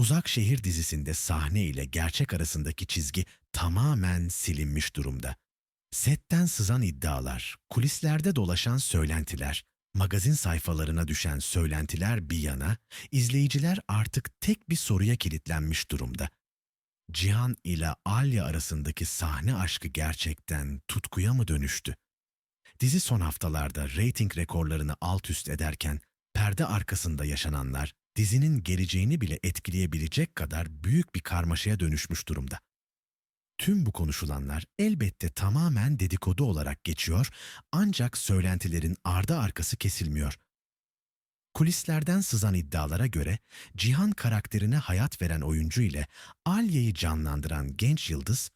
Uzak Şehir dizisinde sahne ile gerçek arasındaki çizgi tamamen silinmiş durumda. Setten sızan iddialar, kulislerde dolaşan söylentiler, magazin sayfalarına düşen söylentiler bir yana, izleyiciler artık tek bir soruya kilitlenmiş durumda. Cihan ile Alya arasındaki sahne aşkı gerçekten tutkuya mı dönüştü? Dizi son haftalarda reyting rekorlarını alt üst ederken perde arkasında yaşananlar dizinin geleceğini bile etkileyebilecek kadar büyük bir karmaşaya dönüşmüş durumda. Tüm bu konuşulanlar elbette tamamen dedikodu olarak geçiyor ancak söylentilerin ardı arkası kesilmiyor. Kulislerden sızan iddialara göre Cihan karakterine hayat veren oyuncu ile Alya'yı canlandıran genç yıldız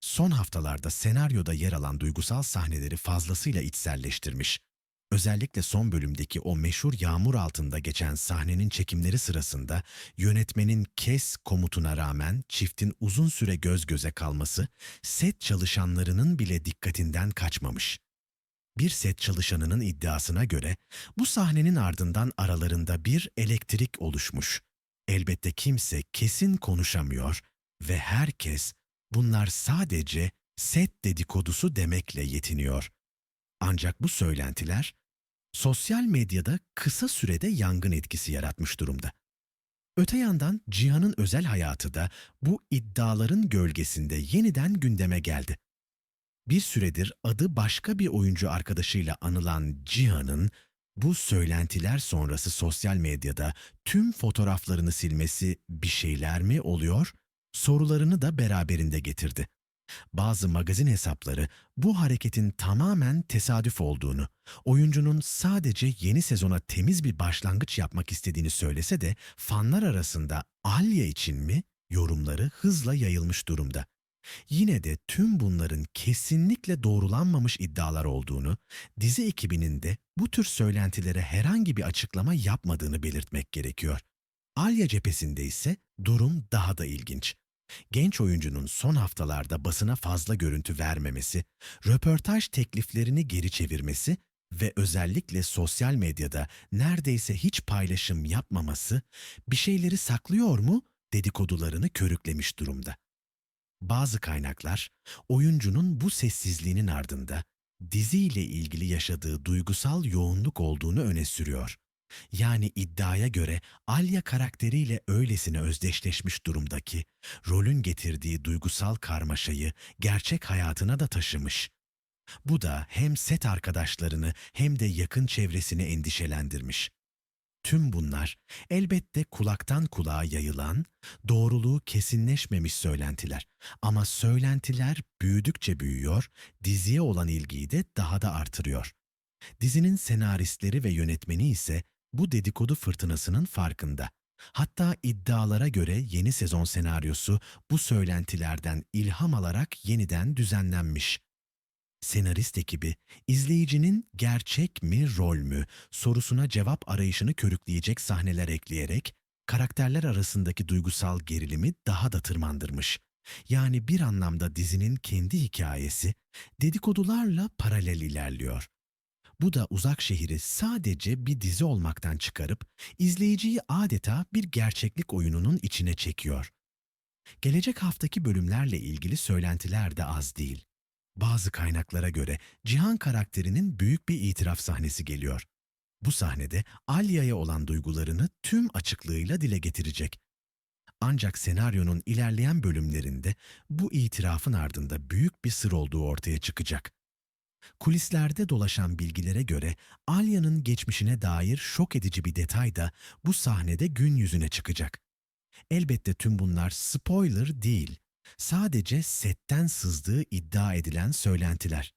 son haftalarda senaryoda yer alan duygusal sahneleri fazlasıyla içselleştirmiş. Özellikle son bölümdeki o meşhur yağmur altında geçen sahnenin çekimleri sırasında yönetmenin kes komutuna rağmen çiftin uzun süre göz göze kalması set çalışanlarının bile dikkatinden kaçmamış. Bir set çalışanının iddiasına göre bu sahnenin ardından aralarında bir elektrik oluşmuş. Elbette kimse kesin konuşamıyor ve herkes bunlar sadece set dedikodusu demekle yetiniyor. Ancak bu söylentiler sosyal medyada kısa sürede yangın etkisi yaratmış durumda. Öte yandan Cihan'ın özel hayatı da bu iddiaların gölgesinde yeniden gündeme geldi. Bir süredir adı başka bir oyuncu arkadaşıyla anılan Cihan'ın bu söylentiler sonrası sosyal medyada tüm fotoğraflarını silmesi bir şeyler mi oluyor? Sorularını da beraberinde getirdi. Bazı magazin hesapları bu hareketin tamamen tesadüf olduğunu, oyuncunun sadece yeni sezona temiz bir başlangıç yapmak istediğini söylese de fanlar arasında Alya için mi yorumları hızla yayılmış durumda. Yine de tüm bunların kesinlikle doğrulanmamış iddialar olduğunu, dizi ekibinin de bu tür söylentilere herhangi bir açıklama yapmadığını belirtmek gerekiyor. Alya cephesinde ise durum daha da ilginç. Genç oyuncunun son haftalarda basına fazla görüntü vermemesi, röportaj tekliflerini geri çevirmesi ve özellikle sosyal medyada neredeyse hiç paylaşım yapmaması bir şeyleri saklıyor mu dedikodularını körüklemiş durumda. Bazı kaynaklar oyuncunun bu sessizliğinin ardında diziyle ilgili yaşadığı duygusal yoğunluk olduğunu öne sürüyor. Yani iddiaya göre Alya karakteriyle öylesine özdeşleşmiş durumdaki rolün getirdiği duygusal karmaşayı gerçek hayatına da taşımış. Bu da hem set arkadaşlarını hem de yakın çevresini endişelendirmiş. Tüm bunlar elbette kulaktan kulağa yayılan, doğruluğu kesinleşmemiş söylentiler. Ama söylentiler büyüdükçe büyüyor, diziye olan ilgiyi de daha da artırıyor. Dizinin senaristleri ve yönetmeni ise bu dedikodu fırtınasının farkında. Hatta iddialara göre yeni sezon senaryosu bu söylentilerden ilham alarak yeniden düzenlenmiş. Senarist ekibi, izleyicinin gerçek mi, rol mü sorusuna cevap arayışını körükleyecek sahneler ekleyerek karakterler arasındaki duygusal gerilimi daha da tırmandırmış. Yani bir anlamda dizinin kendi hikayesi dedikodularla paralel ilerliyor. Bu da uzak şehri sadece bir dizi olmaktan çıkarıp izleyiciyi adeta bir gerçeklik oyununun içine çekiyor. Gelecek haftaki bölümlerle ilgili söylentiler de az değil. Bazı kaynaklara göre Cihan karakterinin büyük bir itiraf sahnesi geliyor. Bu sahnede Alya'ya olan duygularını tüm açıklığıyla dile getirecek. Ancak senaryonun ilerleyen bölümlerinde bu itirafın ardında büyük bir sır olduğu ortaya çıkacak. Kulislerde dolaşan bilgilere göre Alya'nın geçmişine dair şok edici bir detay da bu sahnede gün yüzüne çıkacak. Elbette tüm bunlar spoiler değil, sadece setten sızdığı iddia edilen söylentiler.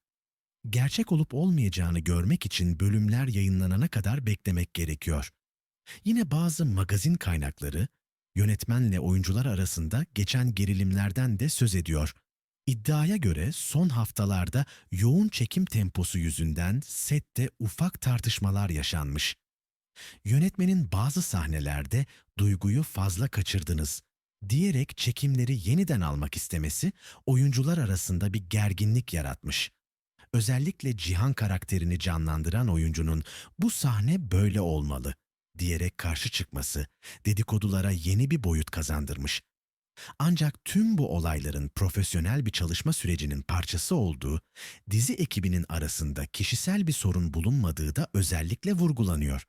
Gerçek olup olmayacağını görmek için bölümler yayınlanana kadar beklemek gerekiyor. Yine bazı magazin kaynakları yönetmenle oyuncular arasında geçen gerilimlerden de söz ediyor. İddiaya göre son haftalarda yoğun çekim temposu yüzünden sette ufak tartışmalar yaşanmış. Yönetmenin bazı sahnelerde duyguyu fazla kaçırdınız diyerek çekimleri yeniden almak istemesi oyuncular arasında bir gerginlik yaratmış. Özellikle Cihan karakterini canlandıran oyuncunun bu sahne böyle olmalı diyerek karşı çıkması dedikodulara yeni bir boyut kazandırmış. Ancak tüm bu olayların profesyonel bir çalışma sürecinin parçası olduğu, dizi ekibinin arasında kişisel bir sorun bulunmadığı da özellikle vurgulanıyor.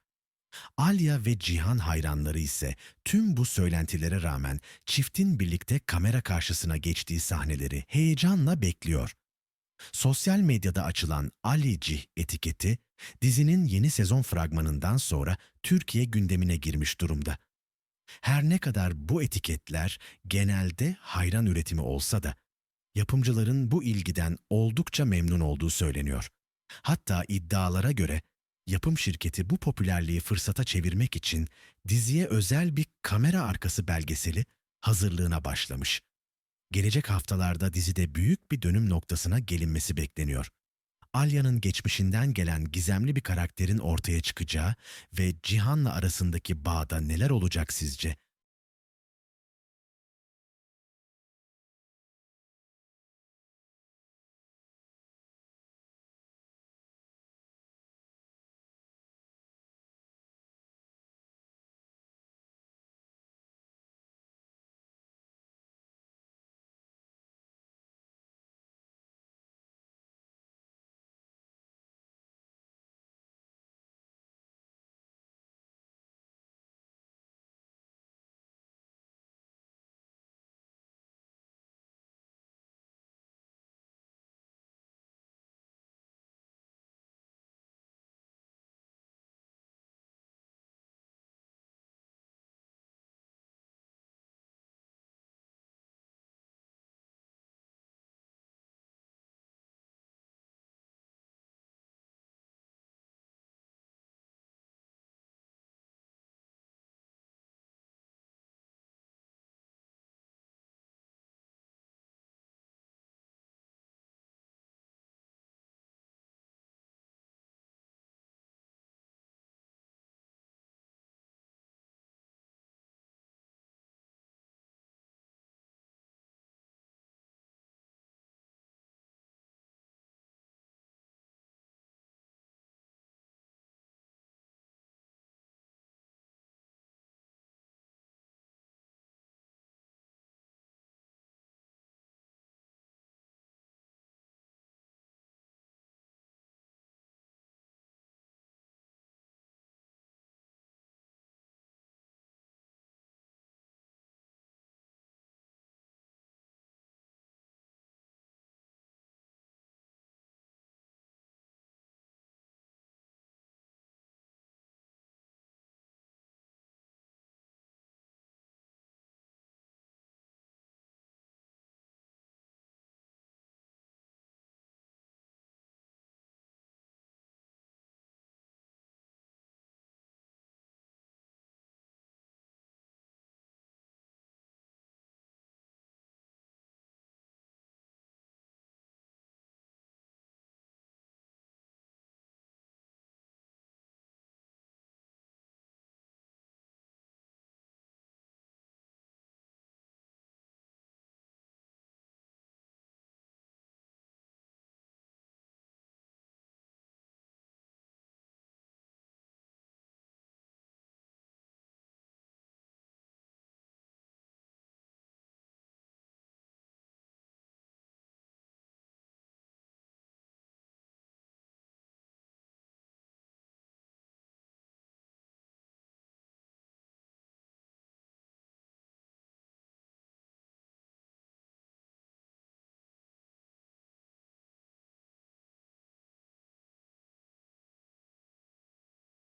Alya ve Cihan hayranları ise tüm bu söylentilere rağmen çiftin birlikte kamera karşısına geçtiği sahneleri heyecanla bekliyor. Sosyal medyada açılan Alicih etiketi dizinin yeni sezon fragmanından sonra Türkiye gündemine girmiş durumda. Her ne kadar bu etiketler genelde hayran üretimi olsa da yapımcıların bu ilgiden oldukça memnun olduğu söyleniyor. Hatta iddialara göre yapım şirketi bu popülerliği fırsata çevirmek için diziye özel bir kamera arkası belgeseli hazırlığına başlamış. Gelecek haftalarda dizide büyük bir dönüm noktasına gelinmesi bekleniyor. Alya'nın geçmişinden gelen gizemli bir karakterin ortaya çıkacağı ve Cihan'la arasındaki bağda neler olacak sizce?